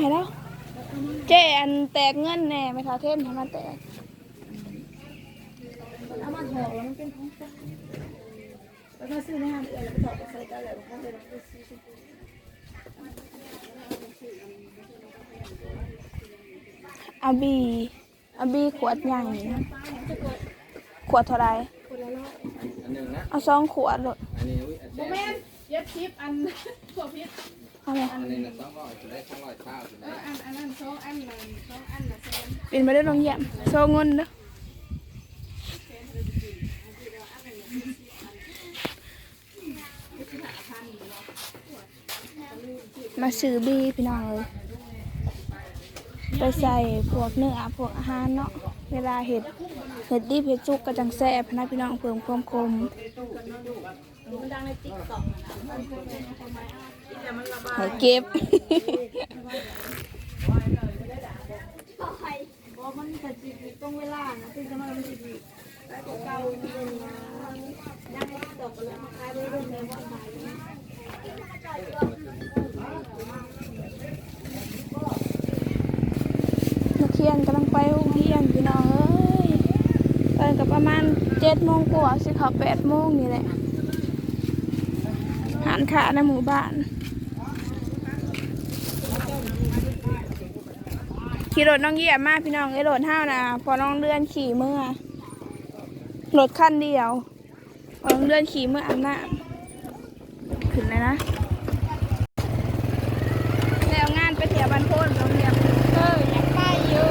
ให้แล้ว เจอันแตกเงินแน่ไม่ท้าเท่นให้มันแตกเอามาห่อแล้วมันเป็นของฝากแล้วก็ซื้อในห้างเออแล้วก็ถอดไปใส่ได้แล้วก็เลยไปซื้อชมพูเอาบีเอาบีขวดใหญ่นะขวดเท่าไรคนละร้อยอันหนึ่งนะเอาสองขวดเลยอันนี้อุ้ยอันโมเมนเย็บชิปอันถั่วพิษเอาเลยอันนี้นะต้องร้อยจะได้ต้องร้อยข้าจะได้ออันอันนั้นสองอันนั้นสองอันนะแซนเป็นมาได้ลงเยี่ยมโซเงินเด้อมาซื้อบีพี่น้องเลยไปใส่พวกเนื้อพวกอาหารเนาะ เวลาเห็ดเห็ดดิบเห็ดสุกก็จังแซ่บนะพี่น้องเพิ่มความคมมันดังในติ๊กต็อกนะให้เก็บเพราะมันจะจีบตรงเวลานะซึ่งจะมาเป็นจีบแต่เก่าเป็นนะดังตกเลยมาขายไปเรื่อยๆว่าขายนักเรียนกำลังไปโรงเรียนพี่น้อง กับประมาณเจ็ดโมงกว่าสิเขาแปดโมงนี่แหละหานขาในหมู่บ้านขี่รถน้องเหยียบมากพี่น้องไอ้รถห้าวนะพอน้องเลื่อนขี่เมื่อรถคันเดียวพอน้องเลื่อนขี่เมื่ออำนาจขึ้นเลยนะแล้วงานไปเที่ยวบ้านโพนน้องเหยียบ เอออยากไปอยู่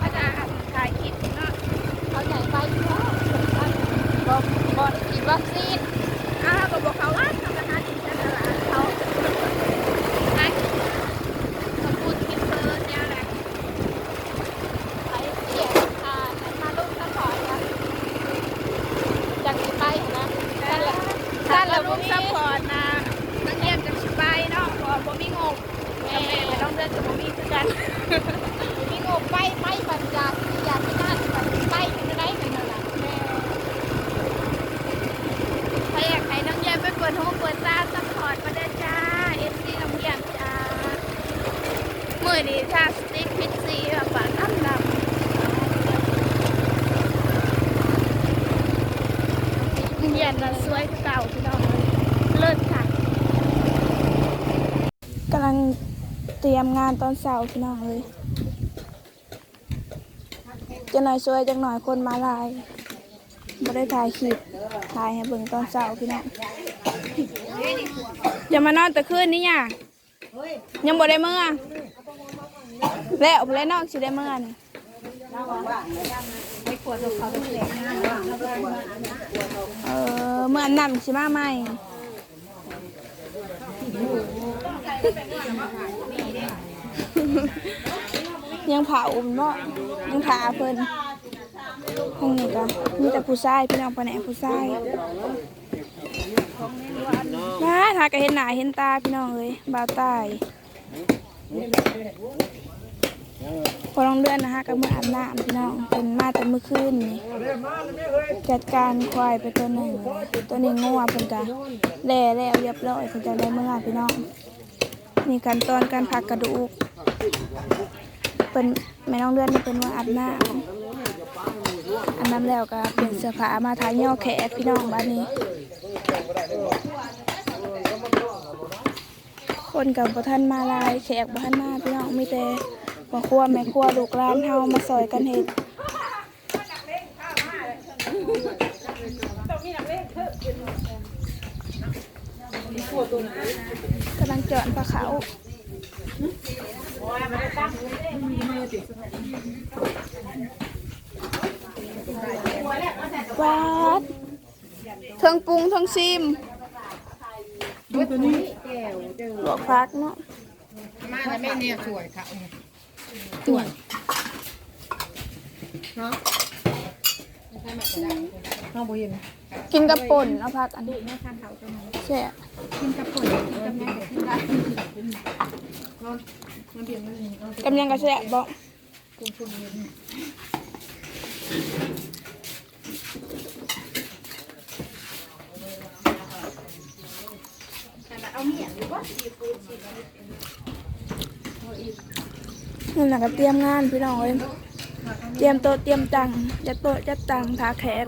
ก็จะถ่ายคลิปเนาะ เขาใหญ่ไปอยู่แล้วบอกบอกฉีดวัคซีน อ้าวก็บอกเขาว่าทำอาหารอิสระเขาให้ขอบคุณคลิปเพิ่นเนี่ยแหละ ไปเสียอ่ามาลูกสปอร์ตนะจากนี้ไปนะนั่นแหละ ถ้าเราบุกซัพพอร์ตนะนักเรียนจะสบายเนาะเพราะบ่มีงบแม่ไม่ต้องเดินกับบ่มีคือกัน มีงบไปไปปัญญาอยากที่นั่นไปอยู่ไหนกันนั่นแหละ ถ้าอยากให้น้องเยี่ยมไปเปิดห้องเปิดตาซัพพอร์ตมาได้จ้าเอฟซีน้องเยี่ยมจ้ามื อนี้ถ้าสติ๊กพิซซี่แบบปากน้ำดำเยี่ยมนะสวยเก่าพี่น้องเลิศค่ะกำลังเตรียมงานตอนเสาร์พี่น้องเลยจะหน่อยสวยจังหน่อยคนมาลายไม่ได้ถ่ายคลิปถ่ายให้เบิ่งตอนเสาร์พี่น้องอย่ามานอนแต่คืนนี้อะยังบ่ได้เมื่อ แล้วบ่ได้นอกสิได้เมื่อนี่ไปขวดกับเหล่งเออเมื่ออนำสิมาใหม่ยังเผาอุ่มเนาะยังผาเพิ่นห้องนี้ก็มีแต่ผู้ชายพี่น้องปะแหนผู้ชายมาถ้าก็เห็นหน้าเห็นตาพี่น้องเอ้ยบ่าวตายพ อลองเดือนนะฮะก็เมื่ออาบน้ำพี่น้องเป็นมาแต่เมื่อคืนนี่จัดการควายไปตัวหนึ่งตัวนี้งัวเพิ่นกะแล่แล้วเรียบร้อยเพิ่นจะได้เมื่อพี่น้องนี่ขั้นตอนการพักกระดูกเป็นแม่น้องเดือนนี่เป็นว่าอาบน้ำอันนั้นแล้วก็เปลี่ยนเสื้อผ้ามาทายย่อแขกพี่น้องบ้านนี้ คนกับบ่ท่านมาลายแขกบ่ท่านมาพี่น้องมีแต่ พ่อครัวแม่ครัวลูกหลานเฮามาซอยกันเฮ็ดกำลังเจาะปลาเขาวัดเทิงปรุงเทิงซิมหลวกพักเนาะมาแล้วแม่เนี่ยสวยค่ะ สวยเนาะน้องบ่เห็นกินกับป่นเอาผักอันนี้แม่ทานเขาตัวนั้นแช่บกินกับผลกินกับแม่กินได้มันเปลี่ยนมันนี่เอากำยังกระแช่บบอกกุ้งชุนเย็นเอาเมียหรือว่าซีฟู้ นั่นแหละก็เตรียมงานพี่น้องเอ้ยเตรียมโต๊ะเตรียมตังจะโต๊ะจะตังทาแขก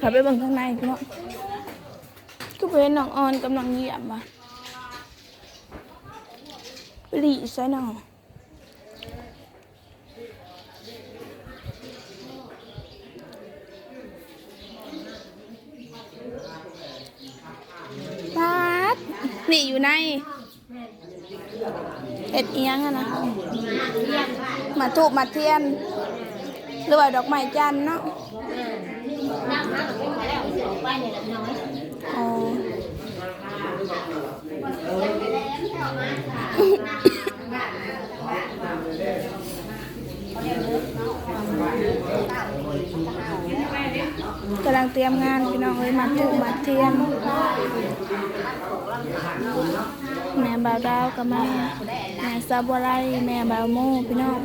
ขับไปเบิ่งข้างในพี่น้องก็เป็นน้องออนกำลังเยี่ยมว่ะปหลีใส่หน่อปาด นี่อยู่ในเห็ดเอียงอะนะมาถูกมาเทียน หรือว่าดอกไม้จันน์เนาะอ๋อ กำลังเตรียมงานพี่น้องเลยมาถูกมาเทียมแม่บ่าวดาวก็มาแม่ซาบัวไลแม่บ่าวโมพี่น้อง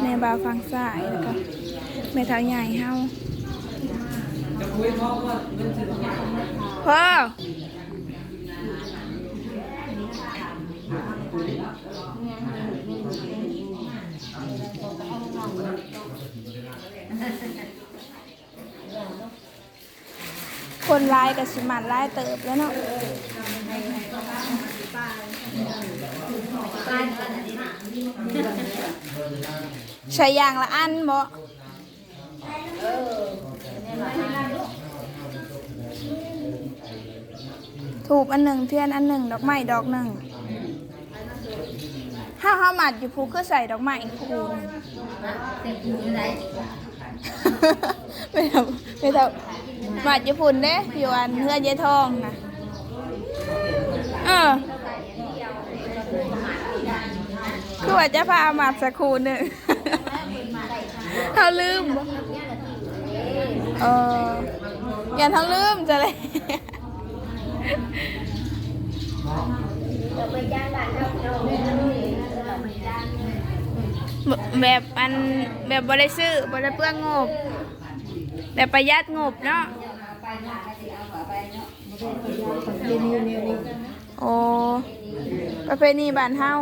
แม่บ่าวฟังสายแล้วก็แม่เท้าใหญ่เฮาพ่อ คนร้ายกับสิมันร้ายเติบแล้วเนาะใช้อย่างละอันบ่ถูกอันหนึ่งเทียนอันหนึ่งดอกไม้ดอกหนึ่งถ้าเขาหมัดอยู่ภูก็ใส่ดอกไม้อีกภูหนึ่งไม่ทำไม่ทำ หมัดอยู่พุ่นเด้อยู่อันเพื่อนยายทองนะเออคือว่าจะพามาสักครู่หนึ่งเขาลืมเอออย่าทั้งลืมจะเลยแบบอันแบบบริซื้อบริเปลืองงบแบบประหยัดงบเนาะ โอ้ประเพณีบ้านเฮา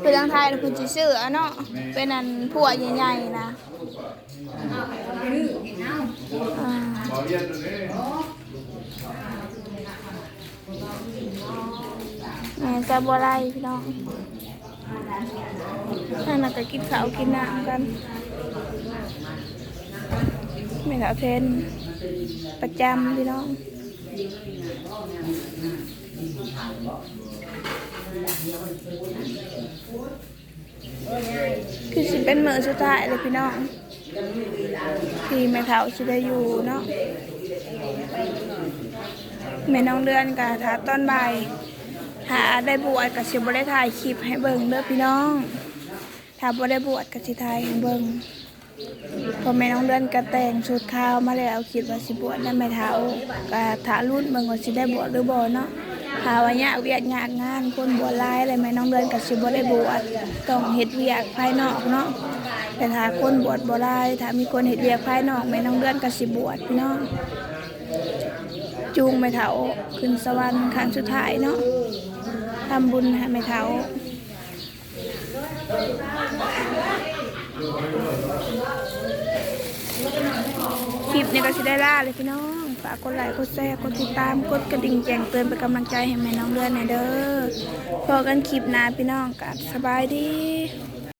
คือทางไทยเราคือจีซื้ออะเนาะเป็นอันผัวใหญ่ๆนะแม่จะบัวไรพี่น้องนั่นน่ะก็กินข้าวกินน้ำกัน แม่สาเทนประจำพี่น้องคือสิเป็นมือสุดท้ายเลยพี่น้องที่แม่เฒ่าสิได้อยู่เนาะแม่น้องเดือนกับทาต้นใบหาได้บวชกับสิบได้ถ่ายคลิปให้เบิ่งเด้อพี่น้องถ้าบ่ได้บวชกับสิถ่ายให้เบิ่ง พอแม่น้องเดือนก็แต่งชุดขาวมาแล้วคิดว่าสิบวชได้ไม่เท้าก็ถารุ่นเบิ่งว่าสิได้บวชหรือบ่เนาะถ้าว่าญาเวียกงานงานคนบวชหลายเลยแม่น้องเดือนก็สิบ่ได้บวชต้องเฮ็ดเวียกภายนอกเนาะแต่ถ้าคนบวชบ่หลายถ้ามีคนเฮ็ดเวียกภายนอกแม่น้องเดือนก็สิบวชพี่น้องจูงแม่เฒ่าขึ้นสวรรค์ครั้งสุดท้ายเนาะทำบุญให้แม่เฒ่า คลิปนี้ก็สิได้ล่าเลยพี่น้อง ฝากกดไลค์ กดแชร์ กดติดตาม กดกระดิ่งแจ้งเตือนเป็นกำลังใจให้แม่น้องเดือนหน่อยเด้อพอกันคลิปหน้าพี่น้องกันสบายดี